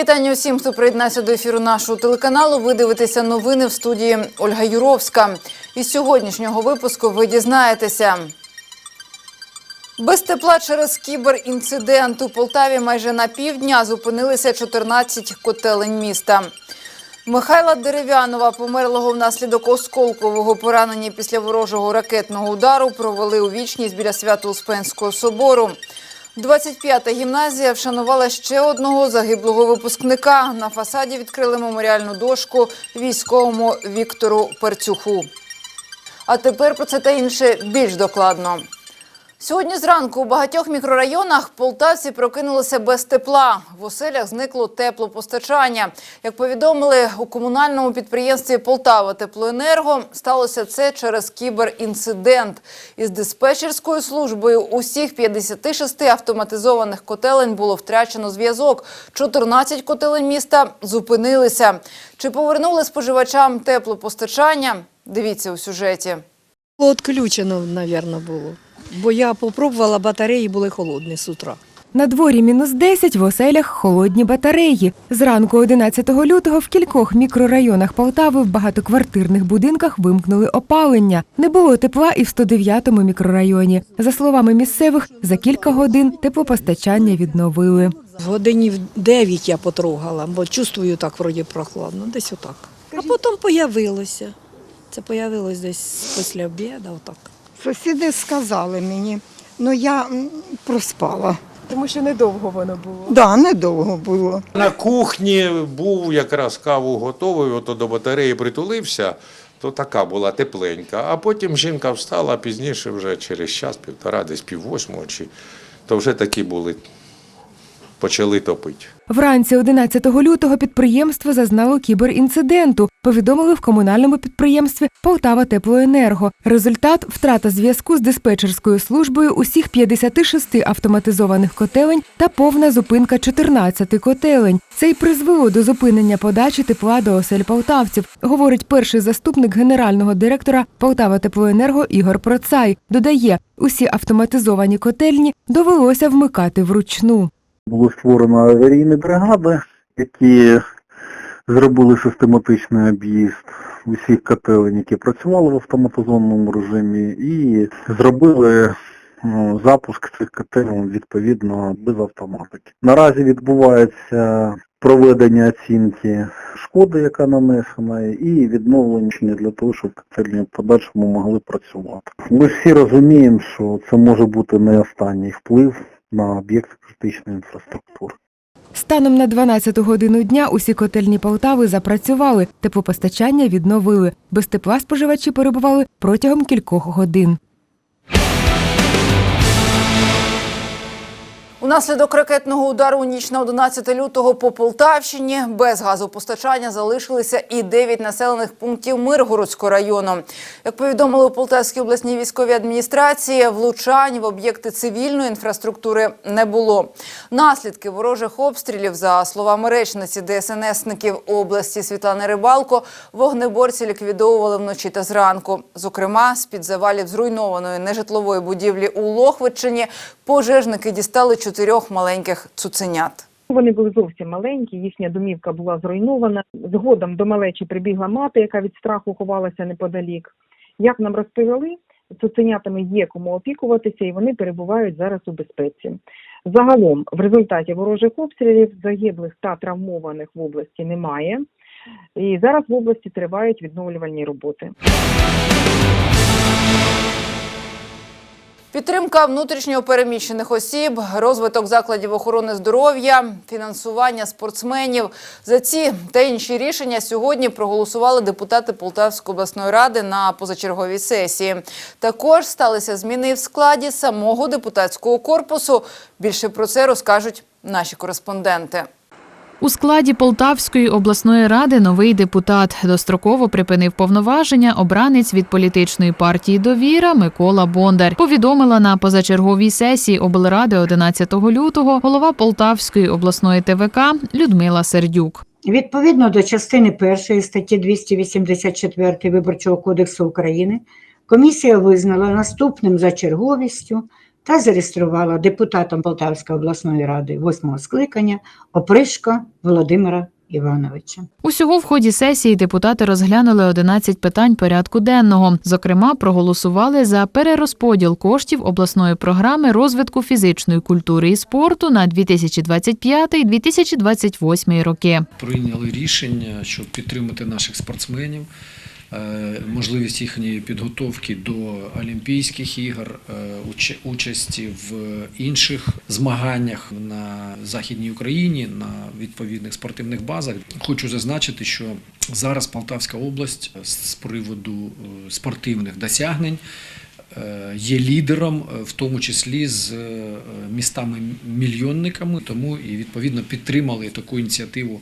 вітання усім, хто приєднався до ефіру нашого телеканалу. Ви дивитеся новини в студії Ольга Юровська. Із сьогоднішнього випуску ви дізнаєтеся. Без тепла через кіберінцидент у Полтаві майже на півдня зупинилися 14 котелень міста. Михайла Дерев'янова, померлого внаслідок осколкового поранення після ворожого ракетного удару, провели у вічність біля Свято-Успенського собору. 25-та гімназія вшанувала ще одного загиблого випускника. На фасаді відкрили меморіальну дошку військовому Віктору Перцюху. А тепер про це та інше більш докладно. Сьогодні зранку у багатьох мікрорайонах полтавці прокинулися без тепла. В оселях зникло теплопостачання. Як повідомили у комунальному підприємстві Полтава Теплоенерго, сталося це через кіберінцидент. Із диспетчерською службою усіх 56 автоматизованих котелень було втрачено зв'язок. 14 котелень міста зупинилися. Чи повернули споживачам теплопостачання? Дивіться у сюжеті. Отключено, мабуть, було. Бо я попробувала, батареї були холодні з утра. На дворі мінус 10, в оселях холодні батареї. Зранку 11 лютого в кількох мікрорайонах Полтави в багатоквартирних будинках вимкнули опалення. Не було тепла і в 109-му мікрорайоні. За словами місцевих, за кілька годин теплопостачання відновили. В годині в 9 я потрогала, бо чувствую так вроді прохладно, десь отак. А потім появилося. Це появилось десь після обіду, отак. Сусіди сказали мені, але я проспала. Тому що недовго воно було. Да, недовго було. На кухні був якраз каву готовий, ото до батареї притулився, то така була тепленька. А потім жінка встала пізніше, вже через час, півтора, десь пів восьмого, чи то вже такі були, почали топити. Вранці 11 лютого підприємство зазнало кіберінциденту. Повідомили в комунальному підприємстві Полтава Теплоенерго. Результат втрата зв'язку з диспетчерською службою усіх 56 автоматизованих котелень та повна зупинка 14 котелень. Це й призвело до зупинення подачі тепла до осель полтавців, говорить перший заступник генерального директора Полтава Теплоенерго Ігор Процай. Додає, усі автоматизовані котельні довелося вмикати вручну. Було створено аварійні бригади, які зробили систематичний об'їзд усіх котелень, які працювали в автоматизованому режимі, і зробили ну, запуск цих котелень відповідно без автоматики. Наразі відбувається проведення оцінки шкоди, яка нанесена, і відновлення для того, щоб котельні в подальшому могли працювати. Ми всі розуміємо, що це може бути не останній вплив на об'єкт критичної інфраструктури. Станом на 12 годину дня усі котельні Полтави запрацювали, теплопостачання відновили. Без тепла споживачі перебували протягом кількох годин. Унаслідок ракетного удару у ніч на 11 лютого по Полтавщині без газопостачання залишилися і 9 населених пунктів Миргородського району. Як повідомили у Полтавській обласній військовій адміністрації, влучань в об'єкти цивільної інфраструктури не було. Наслідки ворожих обстрілів, за словами речниці ДСНСників області Світлани Рибалко, вогнеборці ліквідовували вночі та зранку. Зокрема, з-під завалів зруйнованої нежитлової будівлі у Лохвичині пожежники дістали чотирьох маленьких цуценят. Вони були зовсім маленькі, їхня домівка була зруйнована. Згодом до малечі прибігла мати, яка від страху ховалася неподалік. Як нам розповіли, цуценятами є кому опікуватися, і вони перебувають зараз у безпеці. Загалом, в результаті ворожих обстрілів загиблих та травмованих в області немає. І зараз в області тривають відновлювальні роботи. Підтримка внутрішньо переміщених осіб, розвиток закладів охорони здоров'я, фінансування спортсменів. За ці та інші рішення сьогодні проголосували депутати Полтавської обласної ради на позачерговій сесії. Також сталися зміни в складі самого депутатського корпусу. Більше про це розкажуть наші кореспонденти. У складі Полтавської обласної ради новий депутат достроково припинив повноваження обранець від політичної партії Довіра Микола Бондар. Повідомила на позачерговій сесії облради 11 лютого голова Полтавської обласної ТВК Людмила Сердюк. Відповідно до частини 1 статті 284 Виборчого кодексу України, комісія визнала наступним за черговістю та зареєструвала депутатом Полтавської обласної ради восьмого скликання Опришко Володимира Івановича. Усього в ході сесії депутати розглянули 11 питань порядку денного. Зокрема, проголосували за перерозподіл коштів обласної програми розвитку фізичної культури і спорту на 2025-2028 роки. прийняли рішення, щоб підтримати наших спортсменів, можливість їхньої підготовки до Олімпійських ігор, е, участі в інших змаганнях на Західній Україні на відповідних спортивних базах. Хочу зазначити, що зараз Полтавська область з приводу е, спортивних досягнень е, є лідером, е, в тому числі з е, містами-мільйонниками, тому і відповідно підтримали таку ініціативу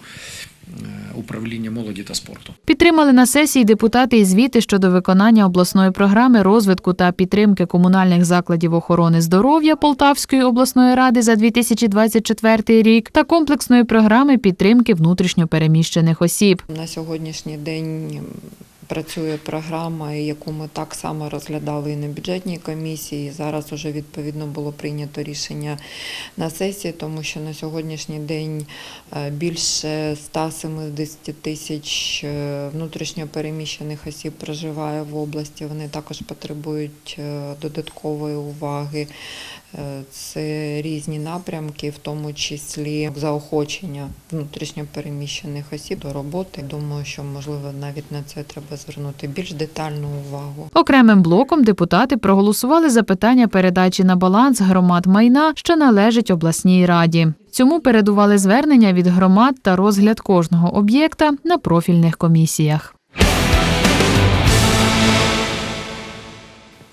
е, управління молоді та спорту. Підтримали на сесії депутати і звіти щодо виконання обласної програми розвитку та підтримки комунальних закладів охорони здоров'я Полтавської обласної ради за 2024 рік та комплексної програми підтримки внутрішньопереміщених осіб. На сьогоднішній день працює програма, яку ми так само розглядали і на бюджетній комісії. Зараз вже відповідно було прийнято рішення на сесії, тому що на сьогоднішній день е, більше 170 тисяч е, внутрішньопереміщених осіб проживає в області. Вони також потребують е, додаткової уваги. Е, Це різні напрямки, в тому числі заохочення внутрішньопереміщених осіб до роботи. Думаю, що можливо навіть на це треба звернути більш детальну увагу. Окремим блоком депутати проголосували за питання передачі на баланс громад майна, що належить обласній раді. Цьому передували звернення від громад та розгляд кожного об'єкта на профільних комісіях.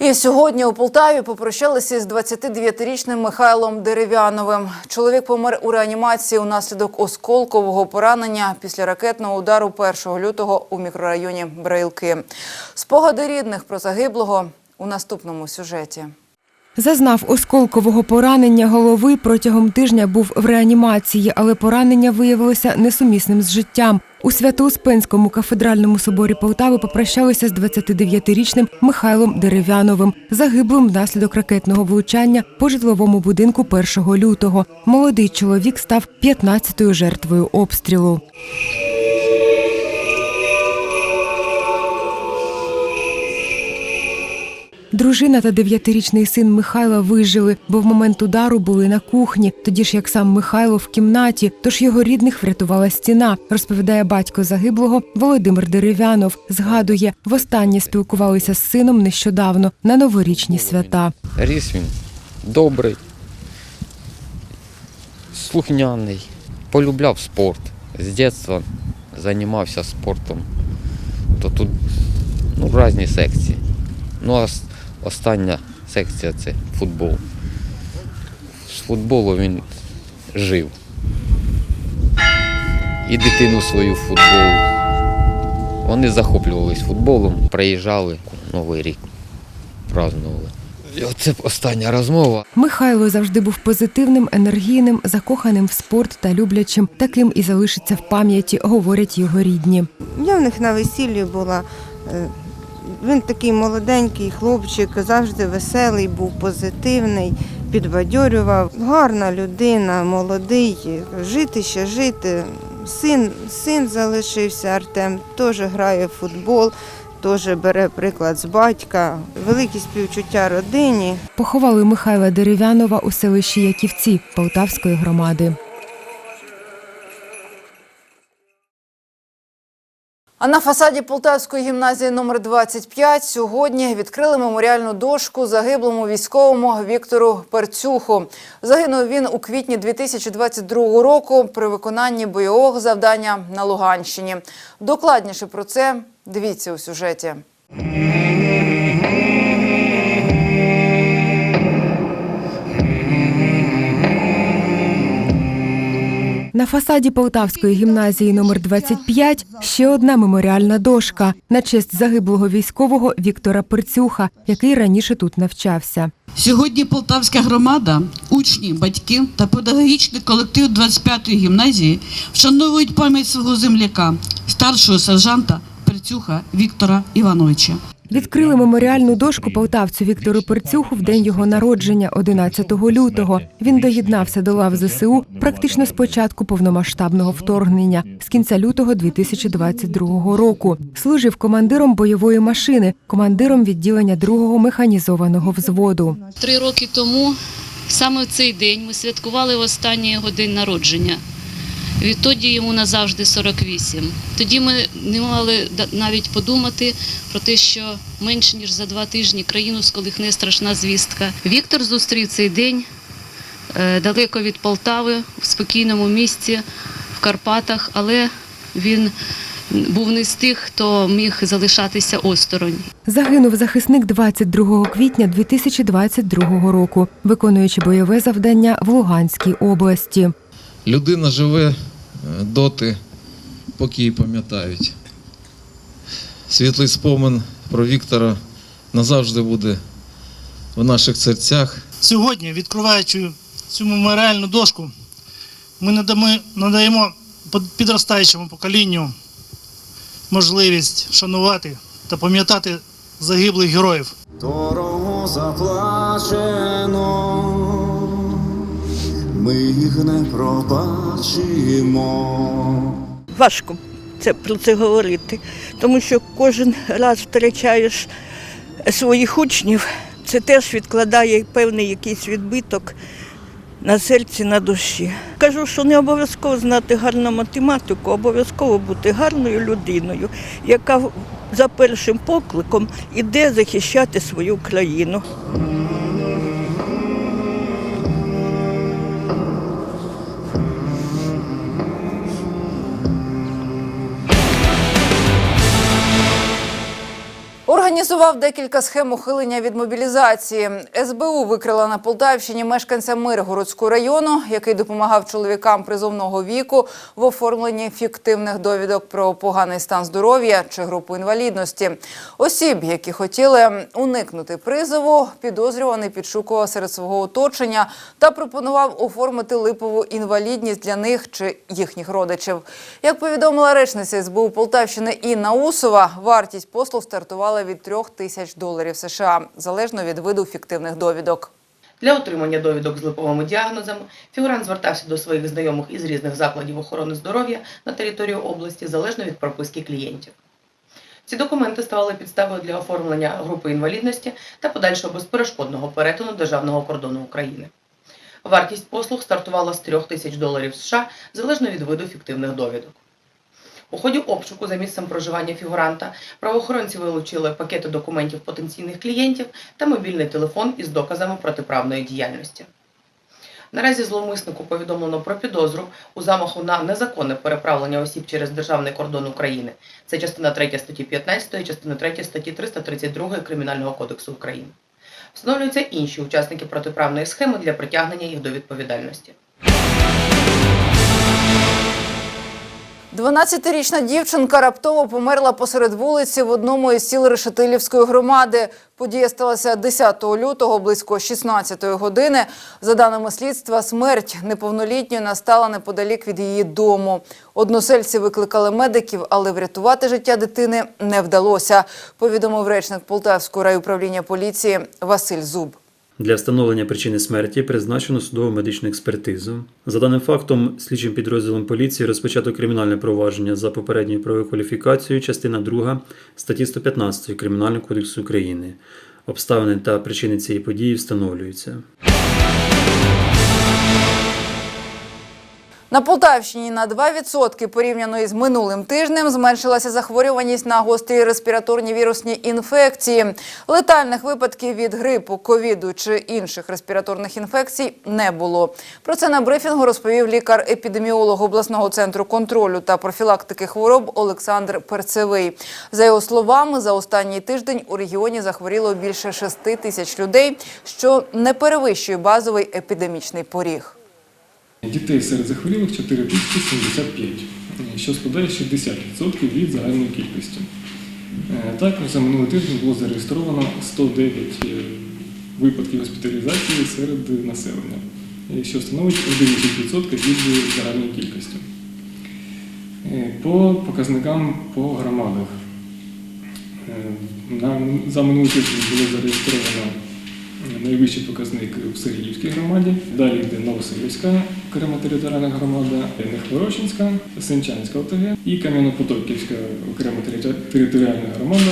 І сьогодні у Полтаві попрощалися з 29-річним Михайлом Дерев'яновим. Чоловік помер у реанімації унаслідок осколкового поранення після ракетного удару 1 лютого у мікрорайоні Брейлки. Спогади рідних про загиблого у наступному сюжеті. Зазнав осколкового поранення голови протягом тижня був в реанімації, але поранення виявилося несумісним з життям. У Свято-Успенському кафедральному соборі Полтави попрощалися з 29-річним Михайлом Дерев'яновим, загиблим внаслідок ракетного влучання по житловому будинку 1 лютого. Молодий чоловік став 15-ю жертвою обстрілу. Дружина та дев'ятирічний син Михайла вижили, бо в момент удару були на кухні, тоді ж як сам Михайло в кімнаті, тож його рідних врятувала стіна, розповідає батько загиблого Володимир Дерев'янов. Згадує, востаннє спілкувалися з сином нещодавно на новорічні свята. Ріс він добрий, слухняний, полюбляв спорт. З дитинства займався спортом. То тут ну, різні секції. Ну, а остання секція це футбол. З футболу він жив. І дитину свою в футбол. Вони захоплювались футболом, приїжджали Новий рік, празднували. І оце остання розмова. Михайло завжди був позитивним, енергійним, закоханим в спорт та люблячим. Таким і залишиться в пам'яті, говорять його рідні. Я в них на весіллі була. Він такий молоденький хлопчик, завжди веселий, був позитивний, підбадьорював. Гарна людина, молодий, жити ще жити. Син, син залишився Артем, теж грає в футбол, теж бере приклад з батька. Великі співчуття родині. Поховали Михайла Дерев'янова у селищі Яківці Полтавської громади. А на фасаді Полтавської гімназії номер 25 сьогодні відкрили меморіальну дошку загиблому військовому Віктору Перцюху. Загинув він у квітні 2022 року при виконанні бойового завдання на Луганщині. Докладніше про це дивіться у сюжеті. На фасаді Полтавської гімназії номер 25 ще одна меморіальна дошка на честь загиблого військового Віктора Перцюха, який раніше тут навчався. Сьогодні Полтавська громада, учні, батьки та педагогічний колектив 25-ї гімназії вшановують пам'ять свого земляка, старшого сержанта Перцюха Віктора Івановича. Відкрили меморіальну дошку полтавцю Віктору Перцюху в день його народження, 11 лютого. Він доєднався до лав ЗСУ практично з початку повномасштабного вторгнення, з кінця лютого 2022 року. Служив командиром бойової машини, командиром відділення другого механізованого взводу. Три роки тому, саме в цей день, ми святкували останній його день народження. Відтоді йому назавжди 48. Тоді ми не мали навіть подумати про те, що менше ніж за два тижні країну сколихне страшна звістка. Віктор зустрів цей день е, далеко від Полтави, в спокійному місці, в Карпатах, але він був не з тих, хто міг залишатися осторонь. Загинув захисник 22 квітня 2022 року, виконуючи бойове завдання в Луганській області. Людина живе е, доти, поки її пам'ятають. Світлий спомин про Віктора назавжди буде в наших серцях. Сьогодні, відкриваючи цю меморіальну дошку, ми надаємо підростаючому поколінню можливість шанувати та пам'ятати загиблих героїв. Дорого заплачено, ми їх не пробачимо. Важко це про це говорити, тому що кожен раз втрачаєш своїх учнів, це теж відкладає певний якийсь відбиток на серці, на душі. Кажу, що не обов'язково знати гарну математику, обов'язково бути гарною людиною, яка за першим покликом іде захищати свою країну. Організував декілька схем ухилення від мобілізації. СБУ викрила на Полтавщині мешканця Миргородського району, який допомагав чоловікам призовного віку в оформленні фіктивних довідок про поганий стан здоров'я чи групу інвалідності. Осіб, які хотіли уникнути призову, підозрюваний підшукував серед свого оточення та пропонував оформити липову інвалідність для них чи їхніх родичів. Як повідомила речниця СБУ Полтавщини Інна Усова, вартість послуг стартувала від трьох тисяч доларів США, залежно від виду фіктивних довідок. Для отримання довідок з липовими діагнозами фігурант звертався до своїх знайомих із різних закладів охорони здоров'я на територію області залежно від прописки клієнтів. Ці документи ставали підставою для оформлення групи інвалідності та подальшого безперешкодного перетину державного кордону України. Вартість послуг стартувала з 3 тисяч доларів США залежно від виду фіктивних довідок. У ході обшуку за місцем проживання фігуранта правоохоронці вилучили пакети документів потенційних клієнтів та мобільний телефон із доказами протиправної діяльності. Наразі зловмиснику повідомлено про підозру у замаху на незаконне переправлення осіб через державний кордон України. Це частина 3 статті 15, частина 3 статті 332 Кримінального кодексу України. Встановлюються інші учасники протиправної схеми для притягнення їх до відповідальності. 12-річна дівчинка раптово померла посеред вулиці в одному із сіл Решетилівської громади. Подія сталася 10 лютого близько 16 години. За даними слідства, смерть неповнолітньої настала неподалік від її дому. Односельці викликали медиків, але врятувати життя дитини не вдалося, повідомив речник Полтавського райуправління поліції Василь Зуб. Для встановлення причини смерті призначено судову медичну експертизу. За даним фактом, слідчим підрозділом поліції розпочато кримінальне провадження за попередньою правою кваліфікацією, частина 2 статті 115 Кримінального кодексу України. Обставини та причини цієї події встановлюються. На Полтавщині на 2% порівняно із минулим тижнем зменшилася захворюваність на гострі респіраторні вірусні інфекції. Летальних випадків від грипу, ковіду чи інших респіраторних інфекцій не було. Про це на брифінгу розповів лікар-епідеміолог обласного центру контролю та профілактики хвороб Олександр Перцевий. За його словами, за останній тиждень у регіоні захворіло більше 6 тисяч людей, що не перевищує базовий епідемічний поріг. Дітей серед захворілих 4075, що складає 60% від загальної кількості. Е, Також за минулий тиждень було зареєстровано 109 е, випадків госпіталізації серед населення, е, що становить 11% від загальної кількості. Е, По показникам по громадах. За минулий тиждень було зареєстровано найвищий показник в Сергіївській громаді. Далі йде Новоселівська окрема територіальна громада, Нехворощинська, Сенчанська ОТГ і Кам'яно-Потоківська окрема територіальна громада.